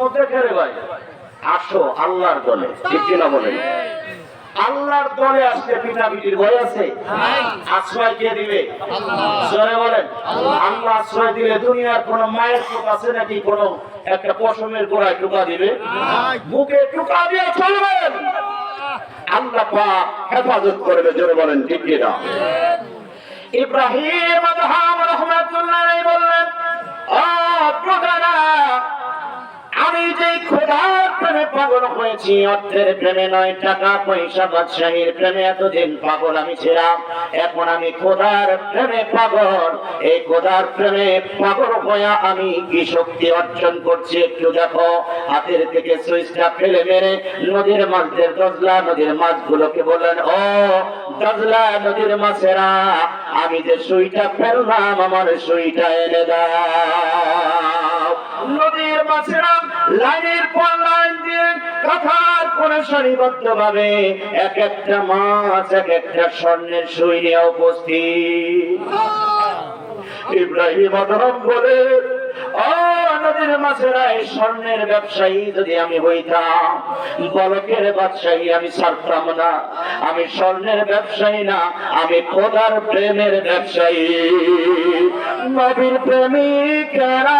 মধ্যে ভাই। আসো, আল্লাহর দলে। আল্লাহর দলে আসতে পিঠাপিঠির ভয় আছে? আশ্রয় কে দিবে? জোরে বলেন। আল্লাহ আশ্রয় দিলে দুনিয়ার কোন মায়ের চোখ আছে নাকি কোন একটা পশমের গোড়ায় টুকা দিবে? বুকে টুকা দিয়ে চলবেন আল্লাহ পাক হেফাজত করবে, জোরে বলেন, ঠিক ইব্রাহিম পাগল হয়েছি, অর্থের প্রেমে নয়, টাকা পয়সা, বাদশাহীর প্রেমে এতদিন পাগল আমি ছিলাম। এখন আমি খোদার প্রেমে পাগল। এই খোদার প্রেমে পাগল হয়ে আমি কি শক্তি অর্জন করছি একটু দেখো। হাতের থেকে সুইচটা ফেলে মেরে নদীর মাছদের দজলা, নদীর মাছগুলোকে বললেন, ও দজলা, নদীর মাছেরা, আমি যে সুইটা ফেললাম, আমার সুইটা এনে দাও। নদীর মাছেরা লাইনের পর লাইন দিয়ে কাঁথার কোণে সারিবদ্ধ ভাবে এক একটা মাছ, এক একটা স্বর্ণের সুই নিয়ে উপস্থিত। ইব্রাহিম আদম বলে, ও নদীর মাছেরা এই স্বর্ণের ব্যবসায়ী যদি আমি হইতাম, বলকের ব্যবসায়ী আমি ছাড়তাম না। আমি স্বর্ণের ব্যবসায়ী না, আমি খোদার প্রেমের ব্যবসায়ী। নবীর প্রেমিকেরা